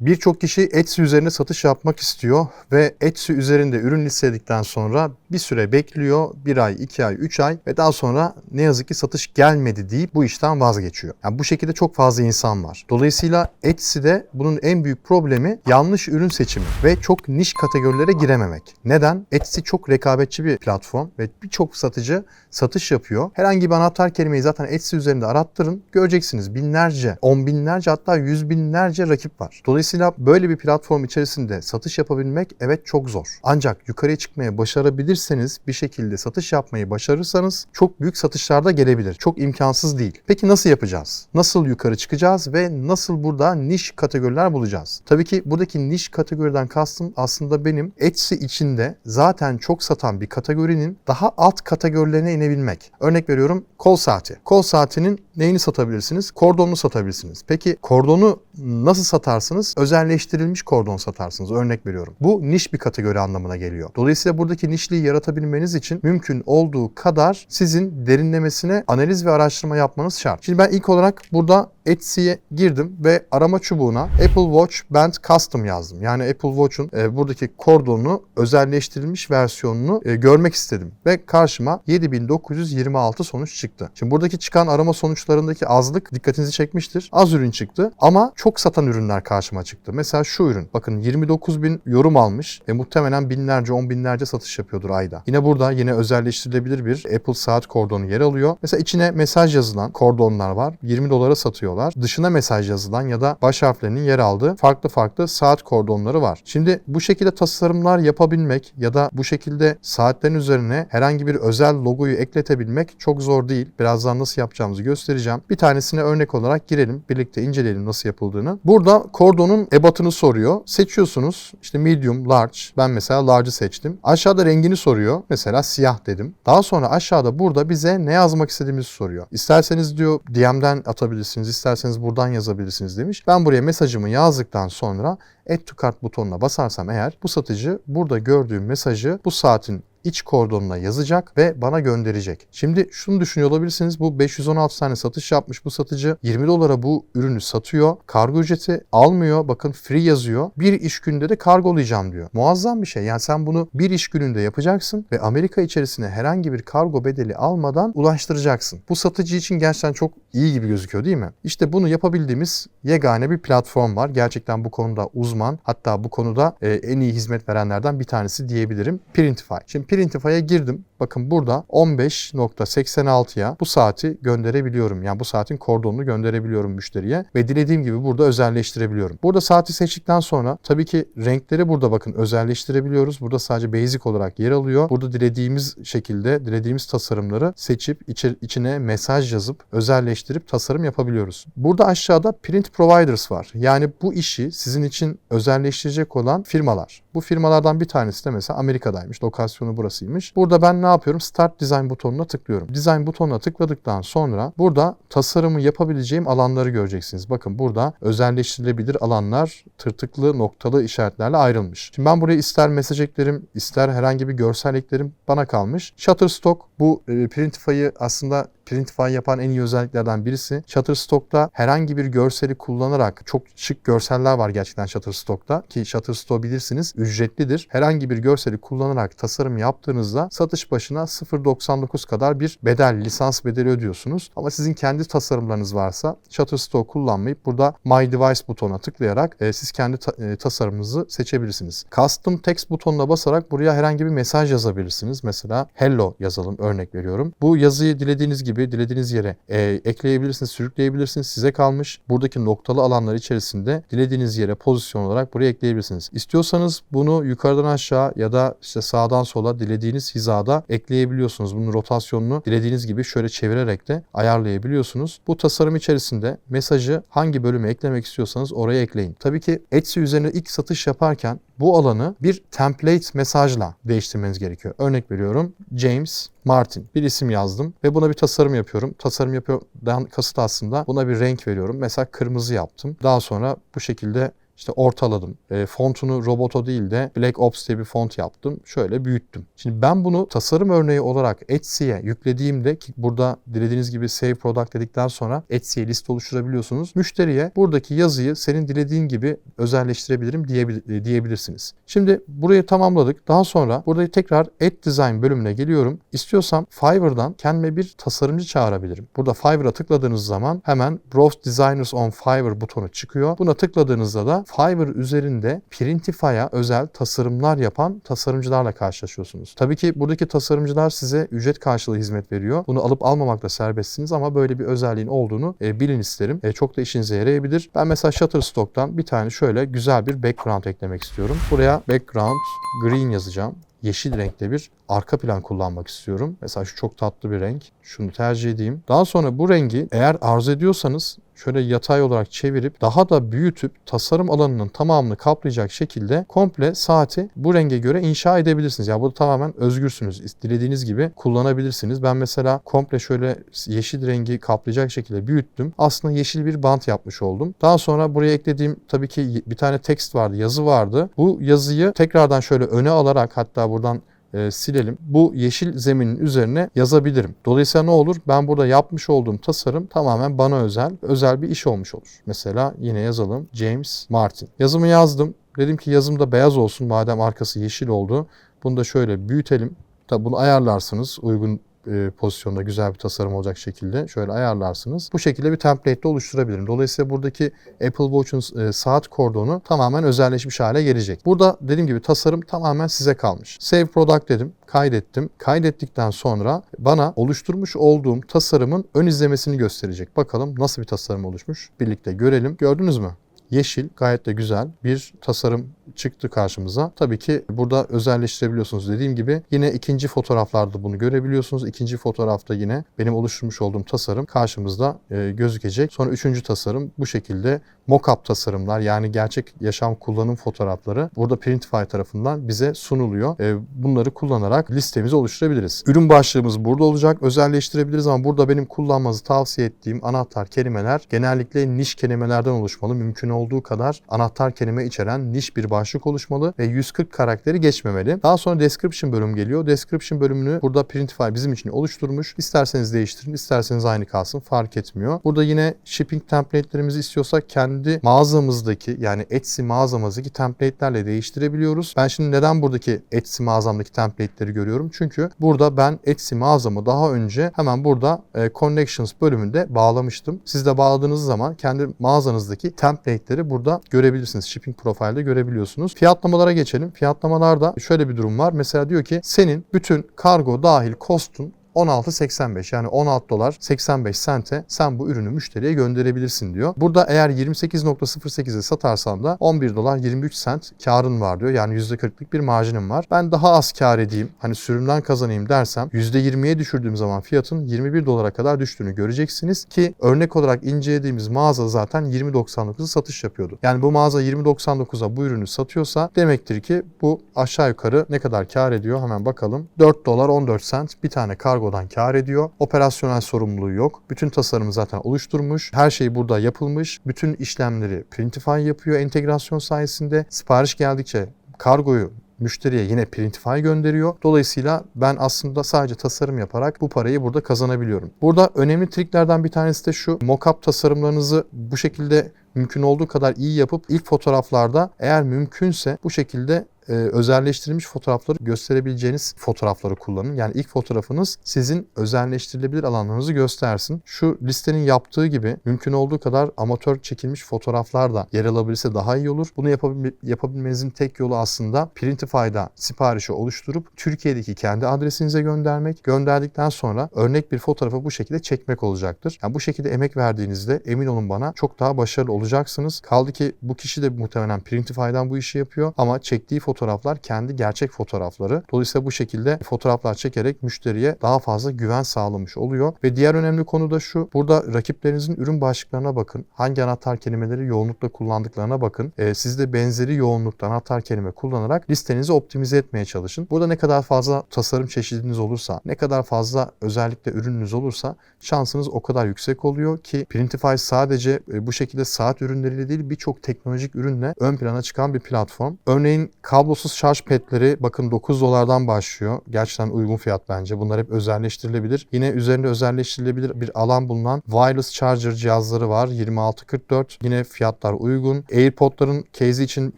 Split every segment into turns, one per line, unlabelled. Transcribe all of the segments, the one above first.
Birçok kişi Etsy üzerine satış yapmak istiyor ve Etsy üzerinde ürün listeledikten sonra bir süre bekliyor. Bir ay, iki ay, üç ay ve daha sonra ne yazık ki satış gelmedi deyip bu işten vazgeçiyor. Yani bu şekilde çok fazla insan var. Dolayısıyla Etsy'de bunun en büyük problemi yanlış ürün seçimi ve çok niş kategorilere girememek. Neden? Etsy çok rekabetçi bir platform ve birçok satıcı satış yapıyor. Herhangi bir anahtar kelimeyi zaten Etsy üzerinde arattırın. Göreceksiniz binlerce, on binlerce hatta yüz binlerce rakip var. Dolayısıyla böyle bir platform içerisinde satış yapabilmek evet çok zor. Ancak yukarıya çıkmaya başarabilirseniz bir şekilde satış yapmayı başarırsanız çok büyük satışlarda gelebilir. Çok imkansız değil. Peki nasıl yapacağız? Nasıl yukarı çıkacağız ve nasıl burada niş kategoriler bulacağız? Tabii ki buradaki niş kategoriden kastım aslında benim Etsy içinde zaten çok satan bir kategorinin daha alt kategorilerine inebilmek. Örnek veriyorum kol saati. Kol saatinin neyini satabilirsiniz? Kordonunu satabilirsiniz. Peki kordonu nasıl satarsınız? Özelleştirilmiş kordon satarsınız. Örnek veriyorum. Bu niş bir kategori anlamına geliyor. Dolayısıyla buradaki nişliği yaratabilmeniz için mümkün olduğu kadar sizin derinlemesine analiz ve araştırma yapmanız şart. Şimdi ben ilk olarak burada Etsy'ye girdim ve arama çubuğuna Apple Watch Band Custom yazdım. Yani Apple Watch'un e, buradaki kordonunu özelleştirilmiş versiyonunu e, görmek istedim. Ve karşıma 7926 sonuç çıktı. Şimdi buradaki çıkan arama sonuçlarındaki azlık dikkatinizi çekmiştir. Az ürün çıktı ama çok satan ürünler karşıma çıktı. Mesela şu ürün. Bakın 29 bin yorum almış ve muhtemelen binlerce, on binlerce satış yapıyordur ayda. Yine burada yine özelleştirilebilir bir Apple saat kordonu yer alıyor. Mesela içine mesaj yazılan kordonlar var. 20 dolara satıyorlar. Dışına mesaj yazılan ya da baş harflerinin yer aldığı farklı farklı saat kordonları var. Şimdi bu şekilde tasarımlar yapabilmek ya da bu şekilde saatlerin üzerine herhangi bir özel logoyu ekletebilmek çok zor değil. Birazdan nasıl yapacağımızı göstereceğim. Bir tanesine örnek olarak girelim. Birlikte inceleyelim nasıl yapıldığını. Burada kordonun ebatını soruyor. Seçiyorsunuz. İşte medium, large. Ben mesela large'ı seçtim. Aşağıda rengini soruyor. Mesela siyah dedim. Daha sonra aşağıda burada bize ne yazmak istediğimizi soruyor. İsterseniz diyor DM'den atabilirsiniz. isterseniz buradan yazabilirsiniz demiş. Ben buraya mesajımı yazdıktan sonra Add to Cart butonuna basarsam eğer bu satıcı burada gördüğüm mesajı bu saatin iç kordonuna yazacak ve bana gönderecek. Şimdi şunu düşünüyor olabilirsiniz. Bu 516 tane satış yapmış bu satıcı. 20 dolara bu ürünü satıyor. Kargo ücreti almıyor. Bakın free yazıyor. Bir iş gününde de kargolayacağım diyor. Muazzam bir şey. Yani sen bunu bir iş gününde yapacaksın ve Amerika içerisine herhangi bir kargo bedeli almadan ulaştıracaksın. Bu satıcı için gerçekten çok iyi gibi gözüküyor değil mi? İşte bunu yapabildiğimiz yegane bir platform var. Gerçekten bu konuda uzman. Hatta bu konuda e, en iyi hizmet verenlerden bir tanesi diyebilirim. Printify. Şimdi Printify'a girdim. Bakın burada 15.86'ya bu saati gönderebiliyorum. Yani bu saatin kordonunu gönderebiliyorum müşteriye ve dilediğim gibi burada özelleştirebiliyorum. Burada saati seçtikten sonra tabii ki renkleri burada bakın özelleştirebiliyoruz. Burada sadece basic olarak yer alıyor. Burada dilediğimiz şekilde dilediğimiz tasarımları seçip içi, içine mesaj yazıp özelleştirip tasarım yapabiliyoruz. Burada aşağıda print providers var. Yani bu işi sizin için özelleştirecek olan firmalar. Bu firmalardan bir tanesi de mesela Amerika'daymış. Lokasyonu burasıymış. Burada ben ne yapıyorum? Start Design butonuna tıklıyorum. Design butonuna tıkladıktan sonra burada tasarımı yapabileceğim alanları göreceksiniz. Bakın burada özelleştirilebilir alanlar tırtıklı noktalı işaretlerle ayrılmış. Şimdi ben buraya ister mesaj eklerim, ister herhangi bir görsel eklerim bana kalmış. Shutterstock bu e, Printify'ı aslında Printify yapan en iyi özelliklerden birisi. Shutterstock'ta herhangi bir görseli kullanarak çok şık görseller var gerçekten Shutterstock'ta ki Shutterstock bilirsiniz ücretlidir. Herhangi bir görseli kullanarak tasarım yaptığınızda satış başına 0.99 kadar bir bedel, lisans bedeli ödüyorsunuz. Ama sizin kendi tasarımlarınız varsa Shutterstock kullanmayıp burada My Device butonuna tıklayarak e, siz kendi ta- e, tasarımınızı seçebilirsiniz. Custom Text butonuna basarak buraya herhangi bir mesaj yazabilirsiniz. Mesela hello yazalım örnek veriyorum. Bu yazıyı dilediğiniz gibi dilediğiniz yere e, ekleyebilirsiniz, sürükleyebilirsiniz. Size kalmış. Buradaki noktalı alanlar içerisinde dilediğiniz yere pozisyon olarak buraya ekleyebilirsiniz. İstiyorsanız bunu yukarıdan aşağı ya da işte sağdan sola dilediğiniz hizada ekleyebiliyorsunuz. Bunun rotasyonunu dilediğiniz gibi şöyle çevirerek de ayarlayabiliyorsunuz. Bu tasarım içerisinde mesajı hangi bölüme eklemek istiyorsanız oraya ekleyin. Tabii ki Etsy üzerine ilk satış yaparken bu alanı bir template mesajla değiştirmeniz gerekiyor. Örnek veriyorum James Martin bir isim yazdım ve buna bir tasarım yapıyorum. Tasarım yapıyordan kasıt aslında buna bir renk veriyorum. Mesela kırmızı yaptım. Daha sonra bu şekilde işte ortaladım. E, fontunu Roboto değil de Black Ops diye bir font yaptım. Şöyle büyüttüm. Şimdi ben bunu tasarım örneği olarak Etsy'ye yüklediğimde ki burada dilediğiniz gibi Save Product dedikten sonra Etsy'ye liste oluşturabiliyorsunuz. Müşteriye buradaki yazıyı senin dilediğin gibi özelleştirebilirim diyebil- diyebilirsiniz. Şimdi burayı tamamladık. Daha sonra burada tekrar Add Design bölümüne geliyorum. İstiyorsam Fiverr'dan kendime bir tasarımcı çağırabilirim. Burada Fiverr'a tıkladığınız zaman hemen Browse Designers on Fiverr butonu çıkıyor. Buna tıkladığınızda da Fiverr üzerinde Printify'a özel tasarımlar yapan tasarımcılarla karşılaşıyorsunuz. Tabii ki buradaki tasarımcılar size ücret karşılığı hizmet veriyor. Bunu alıp almamakla serbestsiniz ama böyle bir özelliğin olduğunu e, bilin isterim. E, çok da işinize yarayabilir. Ben mesela Shutterstock'tan bir tane şöyle güzel bir background eklemek istiyorum. Buraya background green yazacağım yeşil renkte bir arka plan kullanmak istiyorum. Mesela şu çok tatlı bir renk. Şunu tercih edeyim. Daha sonra bu rengi eğer arzu ediyorsanız şöyle yatay olarak çevirip daha da büyütüp tasarım alanının tamamını kaplayacak şekilde komple saati bu renge göre inşa edebilirsiniz. Yani burada tamamen özgürsünüz. Dilediğiniz gibi kullanabilirsiniz. Ben mesela komple şöyle yeşil rengi kaplayacak şekilde büyüttüm. Aslında yeşil bir bant yapmış oldum. Daha sonra buraya eklediğim tabii ki bir tane text vardı, yazı vardı. Bu yazıyı tekrardan şöyle öne alarak hatta buradan e, silelim. Bu yeşil zeminin üzerine yazabilirim. Dolayısıyla ne olur? Ben burada yapmış olduğum tasarım tamamen bana özel, özel bir iş olmuş olur. Mesela yine yazalım James Martin. Yazımı yazdım. Dedim ki yazım da beyaz olsun madem arkası yeşil oldu. Bunu da şöyle büyütelim. Tabi bunu ayarlarsınız uygun e, pozisyonda güzel bir tasarım olacak şekilde şöyle ayarlarsınız. Bu şekilde bir template de oluşturabilirim. Dolayısıyla buradaki Apple Watch'un e, saat kordonu tamamen özelleşmiş hale gelecek. Burada dediğim gibi tasarım tamamen size kalmış. Save Product dedim kaydettim. Kaydettikten sonra bana oluşturmuş olduğum tasarımın ön izlemesini gösterecek. Bakalım nasıl bir tasarım oluşmuş. Birlikte görelim. Gördünüz mü? Yeşil gayet de güzel bir tasarım çıktı karşımıza. Tabii ki burada özelleştirebiliyorsunuz dediğim gibi. Yine ikinci fotoğraflarda bunu görebiliyorsunuz. İkinci fotoğrafta yine benim oluşturmuş olduğum tasarım karşımızda e, gözükecek. Sonra üçüncü tasarım bu şekilde mock-up tasarımlar yani gerçek yaşam kullanım fotoğrafları burada Printify tarafından bize sunuluyor. E, bunları kullanarak listemizi oluşturabiliriz. Ürün başlığımız burada olacak. Özelleştirebiliriz ama burada benim kullanmanızı tavsiye ettiğim anahtar kelimeler genellikle niş kelimelerden oluşmalı. Mümkün olduğu kadar anahtar kelime içeren niş bir başlık oluşmalı ve 140 karakteri geçmemeli. Daha sonra description bölüm geliyor. Description bölümünü burada Printify bizim için oluşturmuş. İsterseniz değiştirin, isterseniz aynı kalsın fark etmiyor. Burada yine shipping template'lerimizi istiyorsak kendi mağazamızdaki yani Etsy mağazamızdaki template'lerle değiştirebiliyoruz. Ben şimdi neden buradaki Etsy mağazamdaki template'leri görüyorum? Çünkü burada ben Etsy mağazamı daha önce hemen burada e, Connections bölümünde bağlamıştım. Siz de bağladığınız zaman kendi mağazanızdaki template'leri burada görebilirsiniz. Shipping profile'de görebiliyorsunuz. Fiyatlamalara geçelim. Fiyatlamalarda şöyle bir durum var. Mesela diyor ki senin bütün kargo dahil cost'un 16.85 yani 16 dolar 85 sente sen bu ürünü müşteriye gönderebilirsin diyor. Burada eğer 28.08'e satarsan da 11 dolar 23 sent karın var diyor. Yani %40'lık bir marjinim var. Ben daha az kar edeyim hani sürümden kazanayım dersem %20'ye düşürdüğüm zaman fiyatın 21 dolara kadar düştüğünü göreceksiniz ki örnek olarak incelediğimiz mağaza zaten 20.99'u satış yapıyordu. Yani bu mağaza 20.99'a bu ürünü satıyorsa demektir ki bu aşağı yukarı ne kadar kar ediyor hemen bakalım. 4 dolar 14 sent bir tane kargodan kar ediyor. Operasyonel sorumluluğu yok. Bütün tasarımı zaten oluşturmuş. Her şey burada yapılmış. Bütün işlemleri Printify yapıyor entegrasyon sayesinde. Sipariş geldikçe kargoyu müşteriye yine Printify gönderiyor. Dolayısıyla ben aslında sadece tasarım yaparak bu parayı burada kazanabiliyorum. Burada önemli triklerden bir tanesi de şu. Mockup tasarımlarınızı bu şekilde mümkün olduğu kadar iyi yapıp ilk fotoğraflarda eğer mümkünse bu şekilde e, özelleştirilmiş fotoğrafları gösterebileceğiniz fotoğrafları kullanın. Yani ilk fotoğrafınız sizin özelleştirilebilir alanlarınızı göstersin. Şu listenin yaptığı gibi mümkün olduğu kadar amatör çekilmiş fotoğraflar da yer alabilirse daha iyi olur. Bunu yapabil yapabilmenizin tek yolu aslında Printify'da siparişi oluşturup Türkiye'deki kendi adresinize göndermek. Gönderdikten sonra örnek bir fotoğrafı bu şekilde çekmek olacaktır. Yani bu şekilde emek verdiğinizde emin olun bana çok daha başarılı olacaksınız. Kaldı ki bu kişi de muhtemelen Printify'dan bu işi yapıyor ama çektiği fotoğrafı fotoğraflar kendi gerçek fotoğrafları. Dolayısıyla bu şekilde fotoğraflar çekerek müşteriye daha fazla güven sağlamış oluyor. Ve diğer önemli konu da şu. Burada rakiplerinizin ürün başlıklarına bakın. Hangi anahtar kelimeleri yoğunlukla kullandıklarına bakın. Ee, siz de benzeri yoğunlukta anahtar kelime kullanarak listenizi optimize etmeye çalışın. Burada ne kadar fazla tasarım çeşidiniz olursa, ne kadar fazla özellikle ürününüz olursa şansınız o kadar yüksek oluyor ki Printify sadece e, bu şekilde saat ürünleriyle değil birçok teknolojik ürünle ön plana çıkan bir platform. Örneğin kablosuz şarj petleri bakın 9 dolardan başlıyor. Gerçekten uygun fiyat bence. Bunlar hep özelleştirilebilir. Yine üzerinde özelleştirilebilir bir alan bulunan wireless charger cihazları var. 2644. Yine fiyatlar uygun. AirPod'ların case için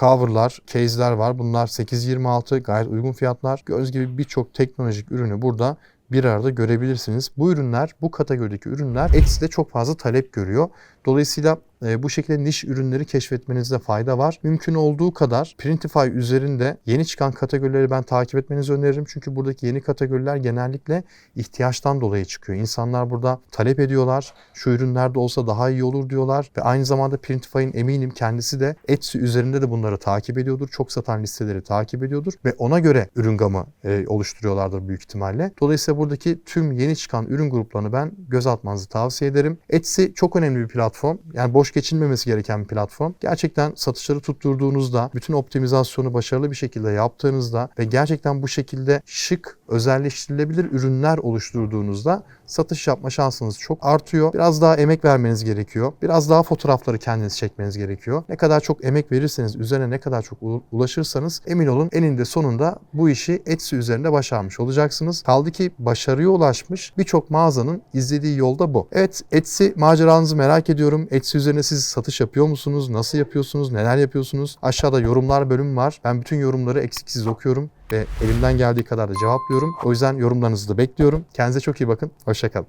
coverlar, case'ler var. Bunlar 826 gayet uygun fiyatlar. Gördüğünüz gibi birçok teknolojik ürünü burada bir arada görebilirsiniz. Bu ürünler, bu kategorideki ürünler Etsy'de çok fazla talep görüyor. Dolayısıyla e, bu şekilde niş ürünleri keşfetmenizde fayda var. Mümkün olduğu kadar Printify üzerinde yeni çıkan kategorileri ben takip etmenizi öneririm. Çünkü buradaki yeni kategoriler genellikle ihtiyaçtan dolayı çıkıyor. İnsanlar burada talep ediyorlar. Şu ürünlerde olsa daha iyi olur diyorlar. Ve aynı zamanda Printify'ın eminim kendisi de Etsy üzerinde de bunları takip ediyordur. Çok satan listeleri takip ediyordur. Ve ona göre ürün gamı e, oluşturuyorlardır büyük ihtimalle. Dolayısıyla buradaki tüm yeni çıkan ürün gruplarını ben göz atmanızı tavsiye ederim. Etsy çok önemli bir platform. Yani boş geçilmemesi gereken bir platform. Gerçekten satışları tutturduğunuzda, bütün optimizasyonu başarılı bir şekilde yaptığınızda ve gerçekten bu şekilde şık, özelleştirilebilir ürünler oluşturduğunuzda satış yapma şansınız çok artıyor. Biraz daha emek vermeniz gerekiyor. Biraz daha fotoğrafları kendiniz çekmeniz gerekiyor. Ne kadar çok emek verirseniz, üzerine ne kadar çok ulaşırsanız emin olun eninde sonunda bu işi Etsy üzerinde başarmış olacaksınız. Kaldı ki başarıya ulaşmış birçok mağazanın izlediği yolda bu. Evet Etsy maceranızı merak ediyorum. Etsy üzerine siz satış yapıyor musunuz? Nasıl yapıyorsunuz? Neler yapıyorsunuz? Aşağıda yorumlar bölümü var. Ben bütün yorumları eksiksiz okuyorum ve elimden geldiği kadar da cevaplıyorum. O yüzden yorumlarınızı da bekliyorum. Kendinize çok iyi bakın. Hoşçakalın.